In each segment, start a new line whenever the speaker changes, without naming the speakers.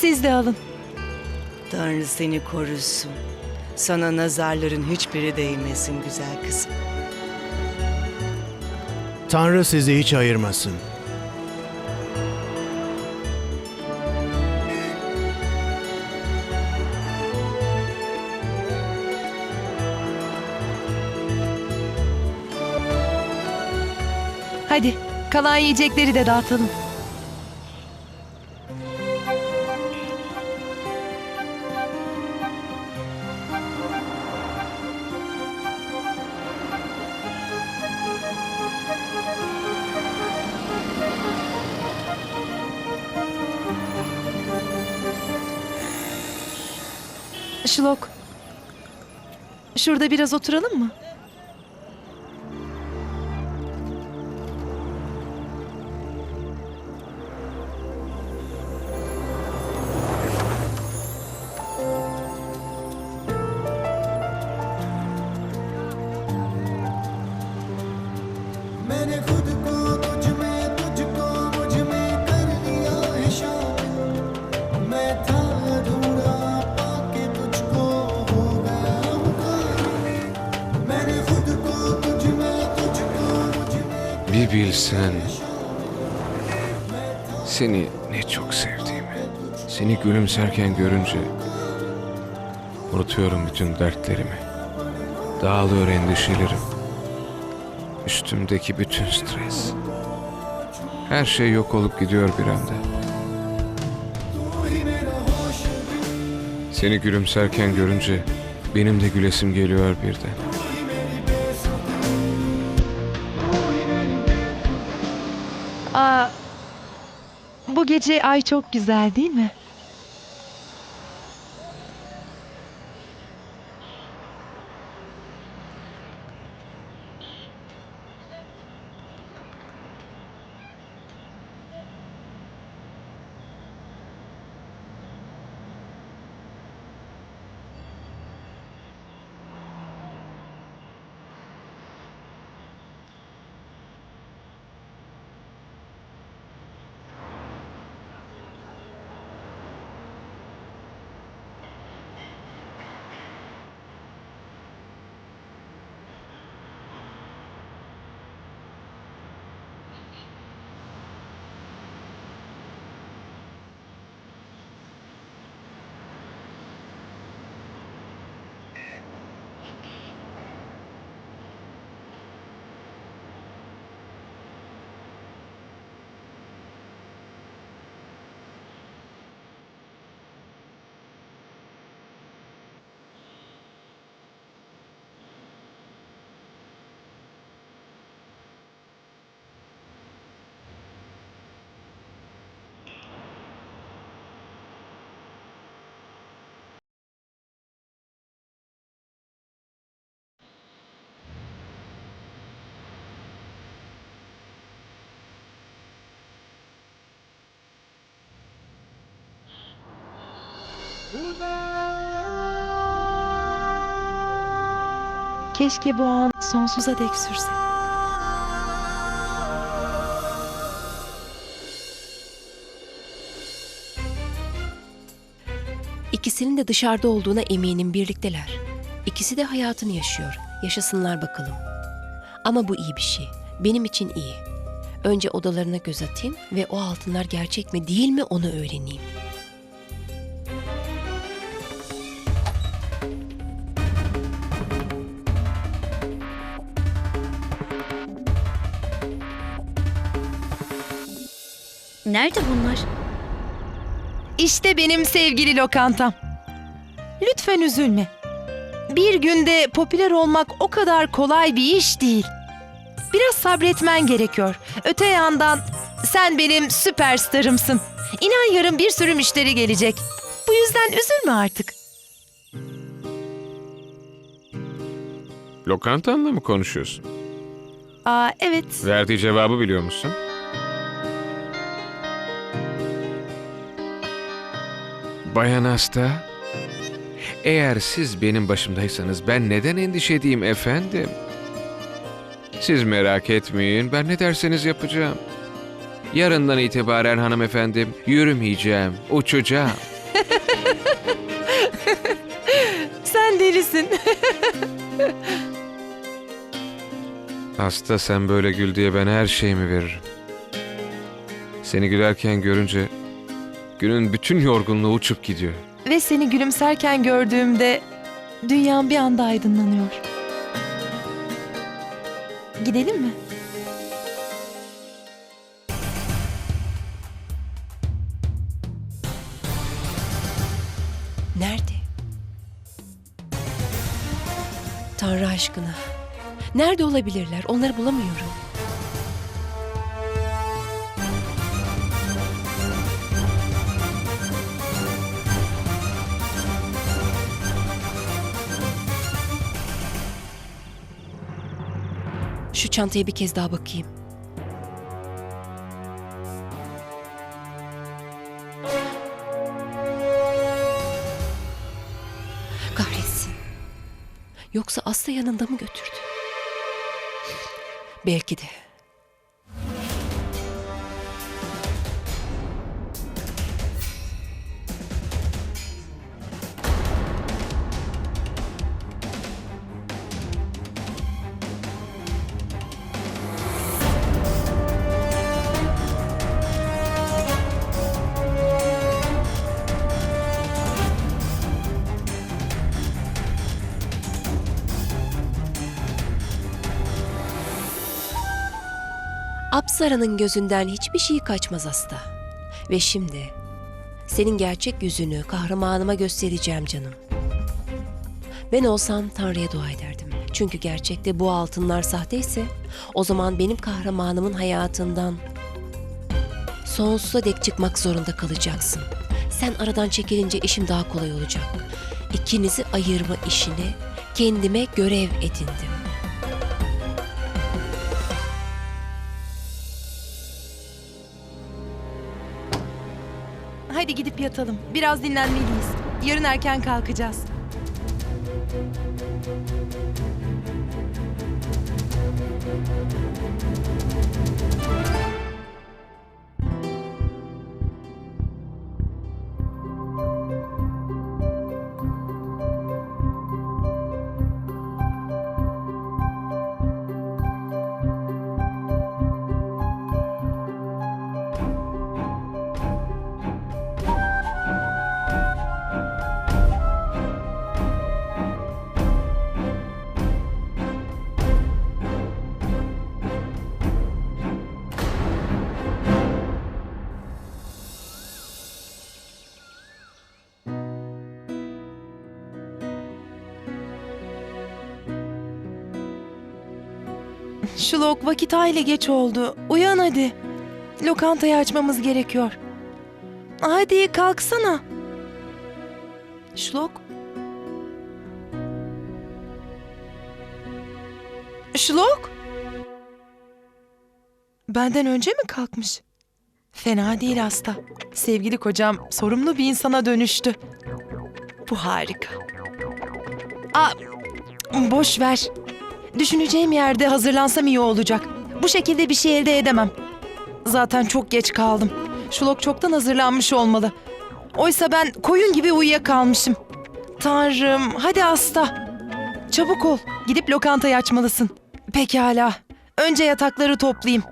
Siz de alın.
Tanrı seni korusun. Sana nazarların hiçbiri değmesin güzel kızım.
Tanrı sizi hiç ayırmasın.
Hadi kalan yiyecekleri de dağıtalım. Şlok. Şurada biraz oturalım mı?
मैंने खुद को
Bir bilsen seni ne çok sevdiğimi. Seni gülümserken görünce unutuyorum bütün dertlerimi. Dağılıyor endişelerim. Üstümdeki bütün stres. Her şey yok olup gidiyor bir anda. Seni gülümserken görünce benim de gülesim geliyor birden.
Aa, bu gece ay çok güzel değil mi? Keşke bu an sonsuza dek sürse.
İkisinin de dışarıda olduğuna eminim birlikteler. İkisi de hayatını yaşıyor. Yaşasınlar bakalım. Ama bu iyi bir şey. Benim için iyi. Önce odalarına göz atayım ve o altınlar gerçek mi değil mi onu öğreneyim.
Nerede bunlar?
İşte benim sevgili lokantam. Lütfen üzülme. Bir günde popüler olmak o kadar kolay bir iş değil. Biraz sabretmen gerekiyor. Öte yandan sen benim süperstarımsın. İnan yarın bir sürü müşteri gelecek. Bu yüzden üzülme artık.
Lokantanla mı konuşuyorsun?
Aa evet.
Verdiği cevabı biliyor musun? Bayan Asta, eğer siz benim başımdaysanız ben neden endişe edeyim efendim? Siz merak etmeyin, ben ne derseniz yapacağım. Yarından itibaren hanımefendim yürümeyeceğim, uçacağım.
Sen delisin.
Hasta sen böyle gül diye ben her şeyimi veririm. Seni gülerken görünce günün bütün yorgunluğu uçup gidiyor.
Ve seni gülümserken gördüğümde dünyam bir anda aydınlanıyor. Gidelim mi?
Nerede? Tanrı aşkına. Nerede olabilirler? Onları bulamıyorum. Çantaya bir kez daha bakayım. Kahretsin. Yoksa Aslı yanında mı götürdü? Belki de. Apsara'nın gözünden hiçbir şey kaçmaz hasta. Ve şimdi senin gerçek yüzünü kahramanıma göstereceğim canım. Ben olsam Tanrı'ya dua ederdim. Çünkü gerçekte bu altınlar sahteyse o zaman benim kahramanımın hayatından sonsuza dek çıkmak zorunda kalacaksın. Sen aradan çekilince işim daha kolay olacak. İkinizi ayırma işini kendime görev edindim.
Hadi gidip yatalım. Biraz dinlenmeliyiz. Yarın erken kalkacağız. Şulok vakit hayli geç oldu. Uyan hadi. Lokantayı açmamız gerekiyor. Hadi kalksana. Şulok. Şulok. Benden önce mi kalkmış? Fena değil hasta. Sevgili kocam sorumlu bir insana dönüştü. Bu harika. Aa, boş ver. Düşüneceğim yerde hazırlansam iyi olacak. Bu şekilde bir şey elde edemem. Zaten çok geç kaldım. Şulok çoktan hazırlanmış olmalı. Oysa ben koyun gibi uyuyakalmışım. Tanrım, hadi hasta. Çabuk ol, gidip lokantayı açmalısın. Pekala. Önce yatakları toplayayım.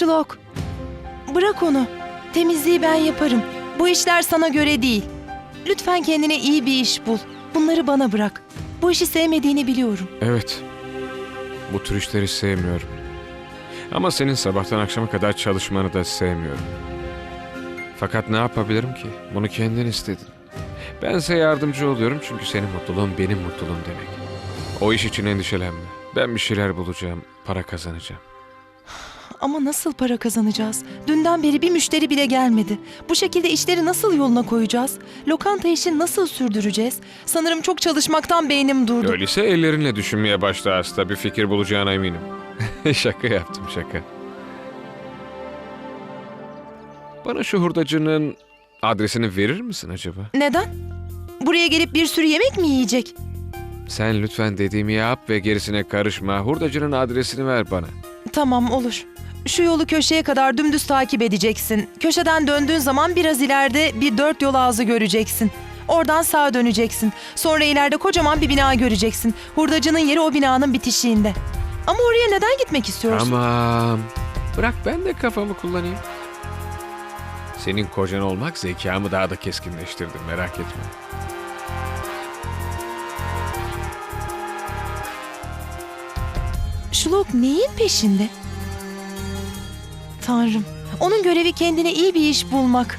Şlok, bırak onu. Temizliği ben yaparım. Bu işler sana göre değil. Lütfen kendine iyi bir iş bul. Bunları bana bırak. Bu işi sevmediğini biliyorum.
Evet. Bu tür işleri sevmiyorum. Ama senin sabahtan akşama kadar çalışmanı da sevmiyorum. Fakat ne yapabilirim ki? Bunu kendin istedin. Bense yardımcı oluyorum çünkü senin mutluluğun benim mutluluğum demek. O iş için endişelenme. Ben bir şeyler bulacağım, para kazanacağım.
Ama nasıl para kazanacağız? Dünden beri bir müşteri bile gelmedi. Bu şekilde işleri nasıl yoluna koyacağız? Lokanta işini nasıl sürdüreceğiz? Sanırım çok çalışmaktan beynim durdu.
Öyleyse ellerinle düşünmeye başla hasta. Bir fikir bulacağına eminim. şaka yaptım şaka. Bana şu hurdacının Adresini verir misin acaba?
Neden? Buraya gelip bir sürü yemek mi yiyecek?
Sen lütfen dediğimi yap ve gerisine karışma. Hurdacının adresini ver bana.
Tamam olur. Şu yolu köşeye kadar dümdüz takip edeceksin. Köşeden döndüğün zaman biraz ileride bir dört yol ağzı göreceksin. Oradan sağa döneceksin. Sonra ileride kocaman bir bina göreceksin. Hurdacının yeri o binanın bitişiğinde. Ama oraya neden gitmek istiyorsun?
Tamam. Bırak ben de kafamı kullanayım. Senin kocan olmak zekamı daha da keskinleştirdi merak etme.
Şulok neyin peşinde? Tanrım, onun görevi kendine iyi bir iş bulmak.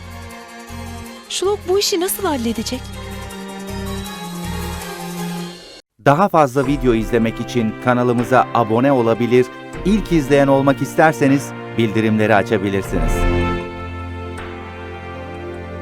Şulok bu işi nasıl halledecek?
Daha fazla video izlemek için kanalımıza abone olabilir, ilk izleyen olmak isterseniz bildirimleri açabilirsiniz.